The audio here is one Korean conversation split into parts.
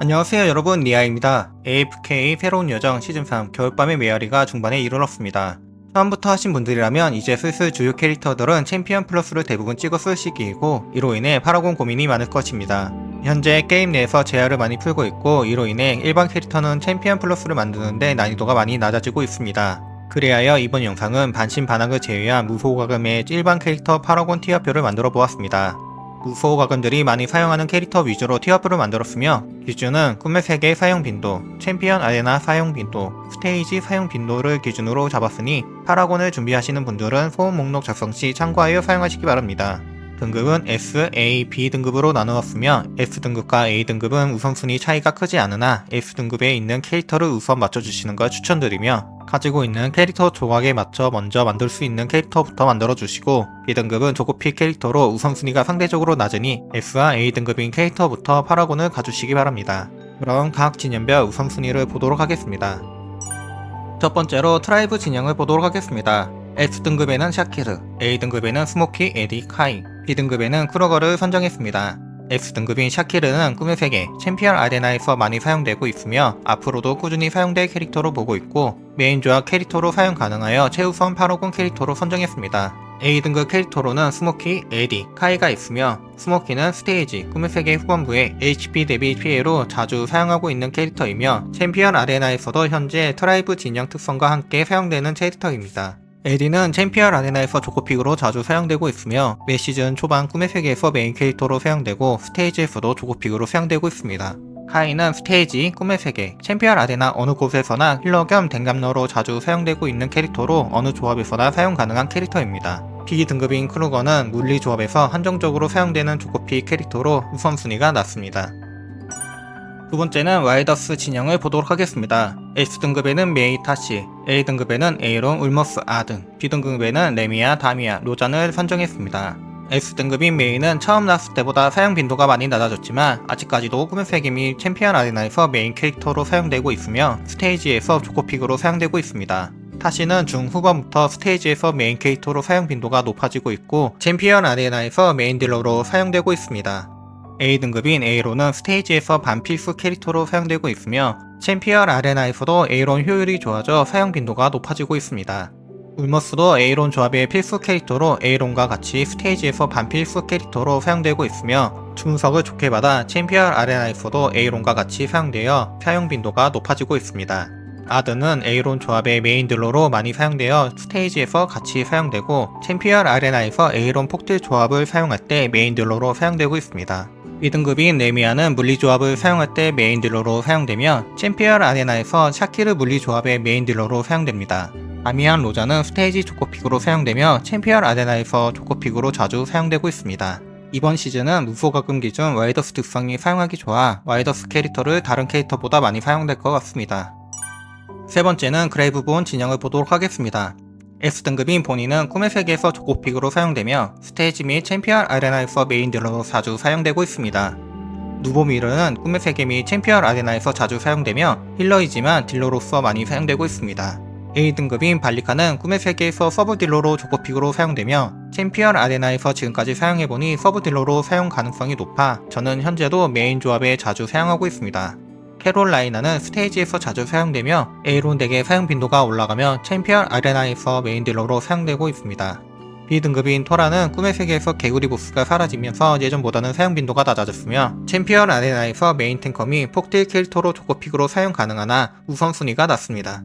안녕하세요 여러분 니아입니다. AFK 새로운 여정 시즌3 겨울밤의 메아리가 중반에 이르렀습니다. 처음부터 하신 분들이라면 이제 슬슬 주요 캐릭터들은 챔피언 플러스를 대부분 쓸 시기이고 이로 인해 파라곤 고민이 많을 것입니다. 현재 게임 내에서 제한을 많이 풀고 있고 이로 인해 일반 캐릭터는 챔피언 플러스를 만드는데 난이도가 많이 낮아지고 있습니다. 그리하여 이번 영상은 반신반악을 제외한 무소가금의 일반 캐릭터 파라곤 티어표를 만들어 보았습니다. 무소 가금들이 많이 사용하는 캐릭터 위주로 티어표를 만들었으며 기준은 꿈의 세계 사용 빈도, 챔피언 아레나 사용 빈도, 스테이지 사용 빈도를 기준으로 잡았으니 파라곤을 준비하시는 분들은 소음 목록 작성 시 참고하여 사용하시기 바랍니다. 등급은 S, A, B 등급으로 나누었으며 S 등급과 A 등급은 우선순위 차이가 크지 않으나 S 등급에 있는 캐릭터를 우선 맞춰주시는 걸 추천드리며 가지고 있는 캐릭터 조각에 맞춰 먼저 만들 수 있는 캐릭터부터 만들어 주시고 B 등급은 조고피 캐릭터로 우선순위가 상대적으로 낮으니 S와 A 등급인 캐릭터부터 파라곤을 가주시기 바랍니다. 그럼 각 진영별 우선순위를 보도록 하겠습니다. 첫 번째로 트라이브 진영을 보도록 하겠습니다. S등급에는 샤키르, A등급에는 스모키, 에디, 카이, B등급에는 크로거를 선정했습니다. S등급인 샤키르는 꿈의 세계, 챔피언 아레나에서 많이 사용되고 있으며 앞으로도 꾸준히 사용될 캐릭터로 보고 있고 메인 조합 캐릭터로 사용 가능하여 최우선 850 캐릭터로 선정했습니다. A등급 캐릭터로는 스모키, 에디, 카이가 있으며 스모키는 스테이지, 꿈의 세계 후반부에 HP 대비 피해로 자주 사용하고 있는 캐릭터이며 챔피언 아레나에서도 현재 트라이브 진영 특성과 함께 사용되는 캐릭터입니다. 에디는 챔피언 아레나에서 조코픽으로 자주 사용되고 있으며 매 시즌 초반 꿈의 세계에서 메인 캐릭터로 사용되고 스테이지에서도 조코픽으로 사용되고 있습니다. 카이는 스테이지, 꿈의 세계, 챔피언 아레나 어느 곳에서나 힐러 겸 댕감러로 자주 사용되고 있는 캐릭터로 어느 조합에서나 사용 가능한 캐릭터입니다. B등급인 크루거는 물리 조합에서 한정적으로 사용되는 조코픽 캐릭터로 우선순위가 낮습니다. 두 번째는 와이더스 진영을 보도록 하겠습니다. S등급에는 메이 타시, A등급에는 에이론 울머스 아 등, B등급에는 레미아 다미아 로잔을 선정했습니다. S등급인 메이는 처음 나왔을 때보다 사용 빈도가 많이 낮아졌지만 아직까지도 꿈의 세계 및 챔피언 아레나에서 메인 캐릭터로 사용되고 있으며 스테이지에서 조코픽으로 사용되고 있습니다. 타시는 중후반부터 스테이지에서 메인 캐릭터로 사용 빈도가 높아지고 있고 챔피언 아레나에서 메인 딜러로 사용되고 있습니다. A등급인 A로는 스테이지에서 반필수 캐릭터로 사용되고 있으며 챔피언 아레나에서도 A론 효율이 좋아져 사용 빈도가 높아지고 있습니다. 울머스도 A론 조합의 필수 캐릭터로 A론과 같이 스테이지에서 반필수 캐릭터로 사용되고 있으며 준석을 좋게 받아 챔피언 아레나에서도 A론과 같이 사용되어 사용 빈도가 높아지고 있습니다. 아드는 A론 조합의 메인 딜러로 많이 사용되어 스테이지에서 같이 사용되고 챔피언 아레나에서 A론 폭딜 조합을 사용할 때 메인 딜러로 사용되고 있습니다. 2등급인 네미아는 물리조합을 사용할 때 메인 딜러로 사용되며 챔피언 아레나에서 샤키르 물리조합의 메인 딜러로 사용됩니다. 아미안 로자는 스테이지 조코픽으로 사용되며 챔피언 아레나에서 조코픽으로 자주 사용되고 있습니다. 이번 시즌은 무소가금 기준 와이더스 특성이 사용하기 좋아 와이더스 캐릭터를 다른 캐릭터보다 많이 사용될 것 같습니다. 세 번째는 그레이브본 진영을 보도록 하겠습니다. S등급인 본인은 꿈의 세계에서 조코픽으로 사용되며 스테이지 및 챔피언 아레나에서 메인 딜러로 자주 사용되고 있습니다. 누보미르는 꿈의 세계 및 챔피언 아레나에서 자주 사용되며 힐러이지만 딜러로서 많이 사용되고 있습니다. A등급인 발리카는 꿈의 세계에서 서브 딜러로 조코픽으로 사용되며 챔피언 아레나에서 지금까지 사용해보니 서브 딜러로 사용 가능성이 높아 저는 현재도 메인 조합에 자주 사용하고 있습니다. 캐롤라이나는 스테이지에서 자주 사용되며 A론 덱의 사용 빈도가 올라가며 챔피언 아레나에서 메인 딜러로 사용되고 있습니다. B등급인 토라는 꿈의 세계에서 개구리 보스가 사라지면서 예전보다는 사용 빈도가 낮아졌으며 챔피언 아레나에서 메인 탱커 및 폭딜 캐릭터로 조코픽으로 사용 가능하나 우선순위가 낮습니다.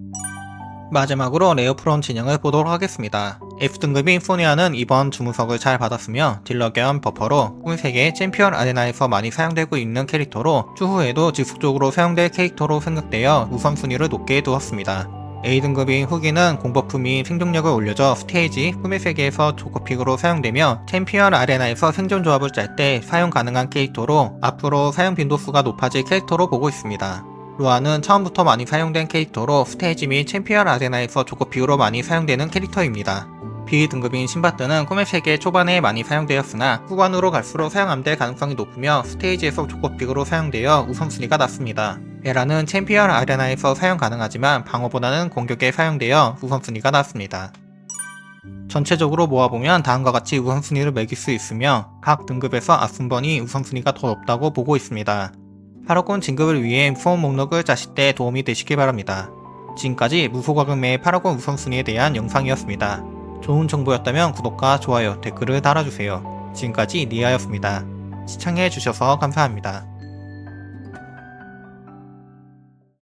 마지막으로 레어프론 진영을 보도록 하겠습니다. F등급인 소니아는 이번 주문석을 잘 받았으며 딜러 겸 버퍼로 꿈의 세계 챔피언 아레나에서 많이 사용되고 있는 캐릭터로 추후에도 지속적으로 사용될 캐릭터로 생각되어 우선순위를 높게 두었습니다. A등급인 후기는 및 생존력을 올려줘 스테이지 꿈의 세계에서 조커픽으로 사용되며 챔피언 아레나에서 생존 조합을 짤 때 사용 가능한 캐릭터로 앞으로 사용 빈도수가 높아질 캐릭터로 보고 있습니다. 로아는 처음부터 많이 사용된 캐릭터로 스테이지 및 챔피언 아레나에서 조코픽으로 많이 사용되는 캐릭터입니다. B등급인 신바트는 꿈의 세계 초반에 많이 사용되었으나 후반으로 갈수록 사용 안될 가능성이 높으며 스테이지에서 조코픽으로 사용되어 우선순위가 낮습니다. 베라는 챔피언 아레나에서 사용 가능하지만 방어보다는 공격에 사용되어 우선순위가 낮습니다. 전체적으로 모아보면 다음과 같이 우선순위를 매길 수 있으며 각 등급에서 아순번이 우선순위가 더 높다고 보고 있습니다. 파라곤 진급을 위해 후원 목록을 짜실 때 도움이 되시길 바랍니다. 지금까지 무소가금의 파라곤 우선순위에 대한 영상이었습니다. 좋은 정보였다면 구독과 좋아요, 댓글을 달아주세요. 지금까지 니아였습니다. 시청해주셔서 감사합니다.